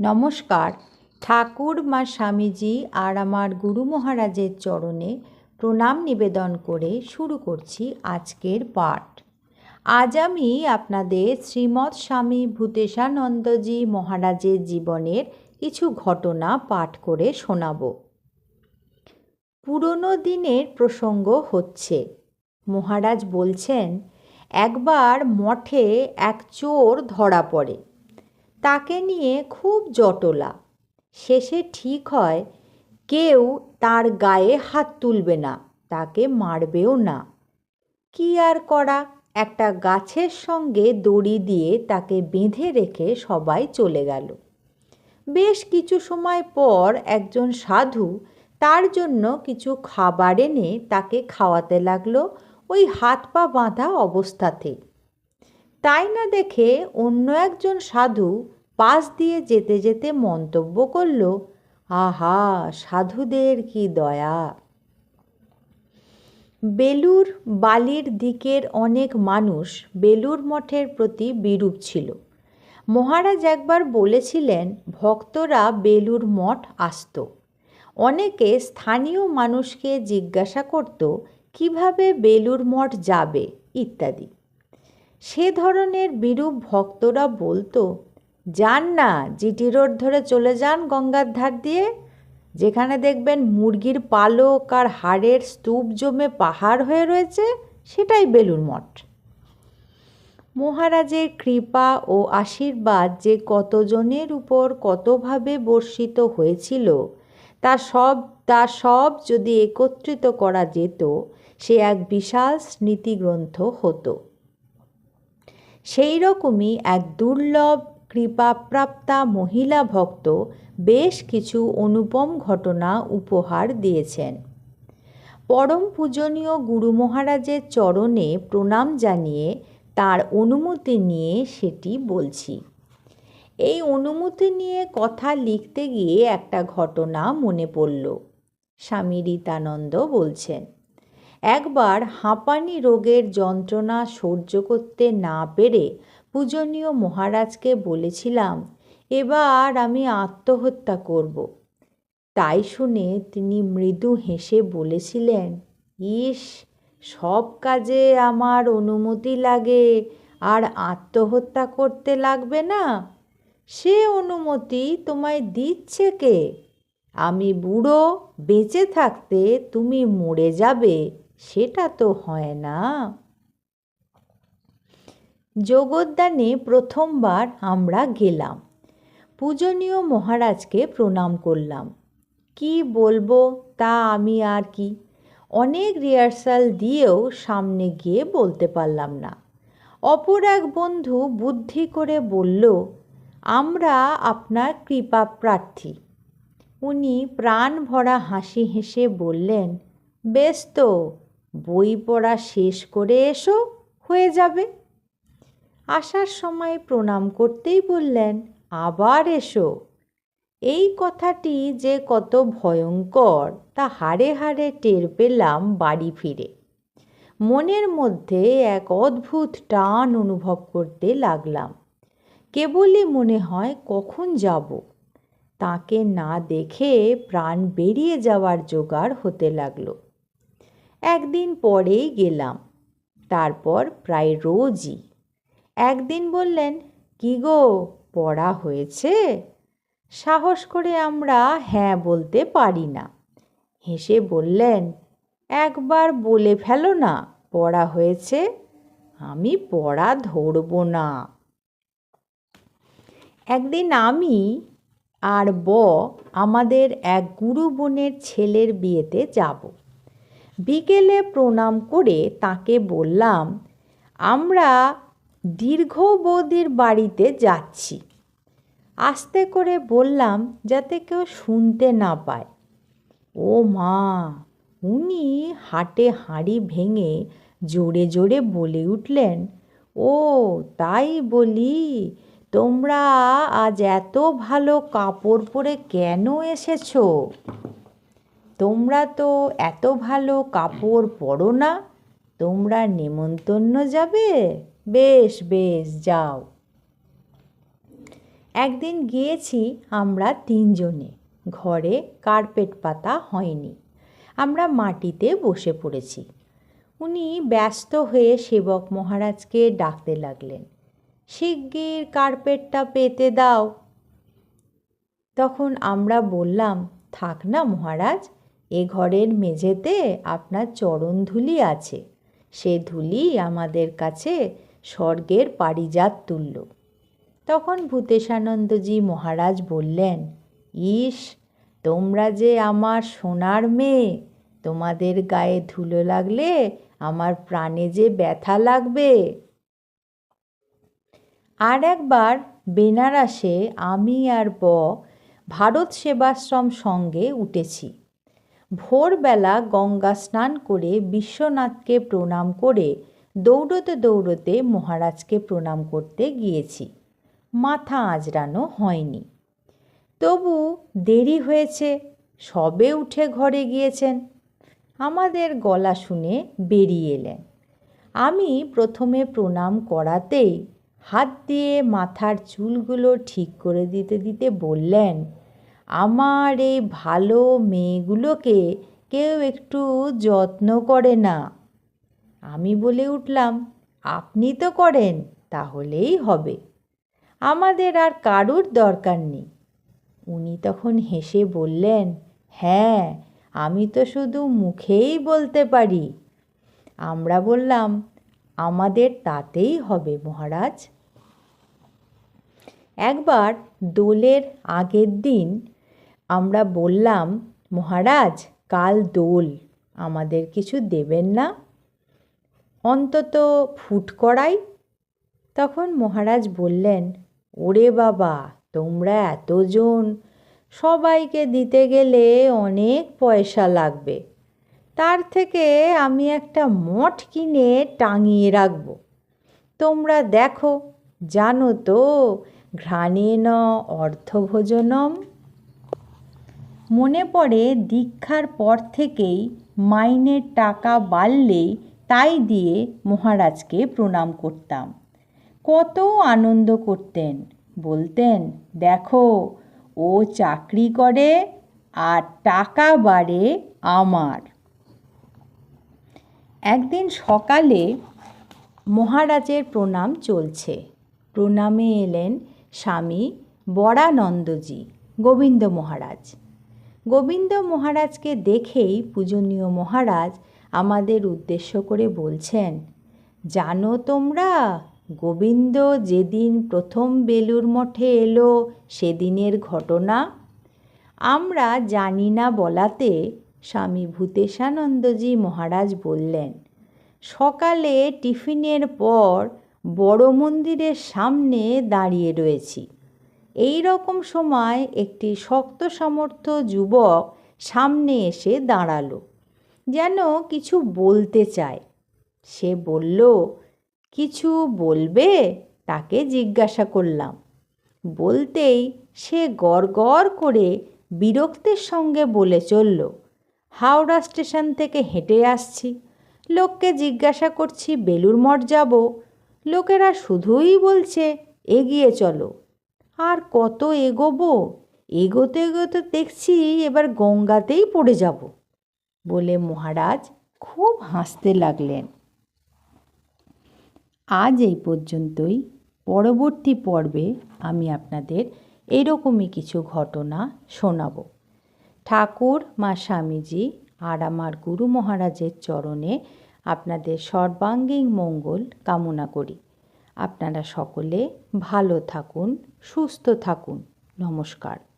নমস্কার। ঠাকুর মা স্বামীজি আর আমার গুরু মহারাজের চরণে প্রণাম নিবেদন করে শুরু করছি আজকের পাঠ। আজ আমি আপনাদের শ্রীমৎ স্বামী ভূতেশানন্দজি মহারাজের জীবনের কিছু ঘটনা পাঠ করে শোনাব। পুরনো দিনের প্রসঙ্গ হচ্ছে, মহারাজ বলছেন, একবার মঠে এক চোর ধরা পড়ে। তাকে নিয়ে খুব জটলা। শেষে ঠিক হয়, কেউ তার গায়ে হাত তুলবে না, তাকে মারবেও না। কি আর করা, একটা গাছের সঙ্গে দড়ি দিয়ে তাকে বেঁধে রেখে সবাই চলে গেল। বেশ কিছু সময় পর একজন সাধু তার জন্য কিছু খাবার এনে তাকে খাওয়াতে লাগল, ওই হাত পা বাঁধা অবস্থাতে। তাই না দেখে অন্য একজন সাধু পাশ দিয়ে যেতে যেতে মন্তব্য করল, আহা, সাধুদের কি দয়া! বেলুর বালির দিকের অনেক মানুষ বেলুর মঠের প্রতি বিরূপ ছিল। মহারাজ একবার বলেছিলেন, ভক্তরা বেলুর মঠ আসত। অনেকে স্থানীয় মানুষকে জিজ্ঞাসা করত, কীভাবে বেলুর মঠ যাবে? ইত্যাদি। সে ধরনের বিরূপ ভক্তরা বলতো, যান না, জিটি রোড ধরে চলে যান গঙ্গার ধার দিয়ে। যেখানে দেখবেন মুরগির পালক আর হাড়ের স্তূপ জমে পাহাড় হয়ে রয়েছে, সেটাই বেলুর মঠ। মহারাজের কৃপা ও আশীর্বাদ যে কতজনের উপর কতভাবে বর্ষিত হয়েছিল, তা সব তা সব যদি একত্রিত করা যেত, সে এক বিশাল স্মৃতিগ্রন্থ হতো। সেই রকমই এক দুর্লভ কৃপাপ্রাপ্তা মহিলা ভক্ত বেশ কিছু অনুপম ঘটনা উপহার দিয়েছেন। পরম পূজনীয় গুরু মহারাজের চরণে প্রণাম জানিয়ে তার অনুমতি নিয়ে সেটি বলছি। এই অনুমতি নিয়ে কথা লিখতে গিয়ে একটা ঘটনা মনে পড়ল। স্বামী রীতানন্দ বলছেন একবার হাঁপানি রোগের যন্ত্রণা সহ্য করতে না পেরে পূজনীয় মহারাজকে বলেছিলাম, এবার আমি আত্মহত্যা করব। তাই শুনে তিনি মৃদু হেসে বলেছিলেন, ইস, সব কাজে আমার অনুমতি লাগে, আর আত্মহত্যা করতে লাগবে না? সে অনুমতি তোমায় দিচ্ছে কে? আমি বুড়ো, বেঁচে থাকতে তুমি মরে যাবে। সেটা তো হয় না। যোগদানে প্রথমবার আমরা গেলাম। পূজনীয় মহারাজকে প্রণাম করলাম। কি বলব, তা আমি আর কি? অনেক রিহার্সাল দিয়েও সামনে গিয়ে বলতে পারলাম না। অপর এক বন্ধু বুদ্ধি করে বলল, আমরা আপনার কৃপা প্রার্থী। উনি প্রাণ ভরা হাসি হেসে বললেন, বেশ তো। বই পড়া শেষ করে এসো, হয়ে যাবে। আসার সময় প্রণাম করতেই বললেন, আবার এসো। এই কথাটি যে কত ভয়ঙ্কর, তা হাড়ে হাড়ে টের পেলাম বাড়ি ফিরে। মনের মধ্যে এক অদ্ভুত টান অনুভব করতে লাগলাম। কেবলই মনে হয়, কখন যাব? তাকে না দেখে প্রাণ বেরিয়ে যাওয়ার জোগাড় হতে লাগল। একদিন পরেই গেলাম। তারপর প্রায় রোজই। একদিন বললেন, কি গো, পড়া হয়েছে? সাহস করে আমরা হ্যাঁ বলতে পারি না। হেসে বললেন, একবার বলে ফেলো না, পড়া হয়েছে? আমি পড়া ধরব না। একদিন আমি আর ব আমাদের এক গুরু বোনের ছেলের বিয়েতে যাব। বিকেলে প্রণাম করে তাকে বললাম, আমরা দীর্ঘ বৌদির বাড়িতে যাচ্ছি। আস্তে করে বললাম, যাতে কেউ শুনতে না পায়। ও মা! উনি হাটে হাঁড়ি ভেঙে জোরে জোরে বলে উঠলেন, ও, তাই বলি, তোমরা আজ এত ভালো কাপড় পরে কেন এসেছ? তোমরা তো এত ভালো কাপড় পরো না, তোমরা নেমন্তন্ন যাবে? বেশ বেশ, যাও। একদিন গিয়েছি আমরা তিনজনে। ঘরে কার্পেট পাতা হয়নি। আমরা মাটিতে বসে পড়েছি। উনি ব্যস্ত হয়ে সেবক মহারাজকে ডাকতে লাগলেন, শিগগির কার্পেটটা পেতে দাও। তখন আমরা বললাম, থাক না মহারাজ এ ঘরের মেঝেতে আপনার চরণ ধুলি আছে। সে ধুলি আমাদের কাছে স্বর্গের পারিজাত তুল্য। তখন ভূতেশানন্দজি মহারাজ বললেন, ইস, তোমরা যে আমার সোনার মেয়ে, তোমাদের গায়ে ধুলো লাগলে আমার প্রাণে যে ব্যথা লাগবে। আর একবার বেনারসে আমি আর ব ভারত সেবাশ্রম সঙ্গে উঠেছি। ভোরবেলা গঙ্গা স্নান করে বিশ্বনাথকে প্রণাম করে দৌড়তে দৌড়তে মহারাজকে প্রণাম করতে গিয়েছি। মাথা আজরানো হয়নি। তবু দেরি হয়েছে, সবে উঠে ঘরে গিয়েছেন। আমাদের গলা শুনে বেরিয়ে এলেন। আমি প্রথমে প্রণাম করাতেই হাত দিয়ে মাথার চুলগুলো ঠিক করে দিতে দিতে বললেন আমার এই ভালো মেয়েগুলোকে কেউ একটু যত্ন করে না। আমি বলে উঠলাম, আপনি তো করেন, তাহলেই হবে। আমাদের আর কারুর দরকার নেই। উনি তখন হেসে বললেন হ্যাঁ আমি তো শুধু মুখেই বলতে পারি। আমরা বললাম, আমাদের তাতেই হবে মহারাজ। একবার দোলের আগের দিন আমরা বললাম, মহারাজ, কাল দোল, আমাদের কিছু দেবেন না। অন্তত ফুট করাই তখন মহারাজ বললেন, ওরে বাবা, তোমরা এতজন, সবাইকে দিতে গেলে অনেক পয়সা লাগবে। তার থেকে আমি একটা মঠ কিনে টাঙিয়ে রাখব। তোমরা দেখো, জানো তো ঘ্রাণেন অর্থভোজনম মনে পড়ে দীক্ষার পর থেকেই মাইনের টাকা বাড়লেই তাই দিয়ে মহারাজকে প্রণাম করতাম। কত আনন্দ করতেন। বলতেন, দেখো, ও চাকরি করে আর টাকা বাড়ে আমার। একদিন সকালে মহারাজের প্রণাম চলছে। প্রণামে এলেন স্বামী বরানন্দজি, গোবিন্দ মহারাজ। গোবিন্দ মহারাজকে দেখেই পূজনীয় মহারাজ আমাদের উদ্দেশ্য করে বলছেন, জানো তোমরা, গোবিন্দ যেদিন প্রথম বেলুর মঠে এলো, সেদিনের ঘটনা? আমরা জানি না বলাতে স্বামী ভূতেশানন্দজি মহারাজ বললেন, সকালে টিফিনের পর বড় মন্দিরের সামনে দাঁড়িয়ে রয়েছি। এই রকম সময় একটি শক্ত সামর্থ্য যুবক সামনে এসে দাঁড়াল, যেন কিছু বলতে চায়। সে বলল, কিছু বলবে? তাকে জিজ্ঞাসা করলাম। বলতেই সে গড় করে বিরক্তের সঙ্গে বলে চলল, হাওড়া স্টেশন থেকে হেঁটে আসছি। লোককে জিজ্ঞাসা করছি বেলুর মঠ যাব? লোকেরা শুধুই বলছে, এগিয়ে চলো। আর কত এগোবো? এগোতে এগোতে দেখছি এবার গঙ্গাতেই পড়ে যাব বলে মহারাজ খুব হাসতে লাগলেন। আজ এই পর্যন্তই। পরবর্তী পর্বে আমি আপনাদের এরকমই কিছু ঘটনা শোনাব। ঠাকুর, মা স্বামীজি আর আমার গুরু মহারাজের চরণে আপনাদের সর্বাঙ্গীন মঙ্গল কামনা করি। আপনারা সকলে ভালো থাকুন সুস্থ থাকুন। নমস্কার।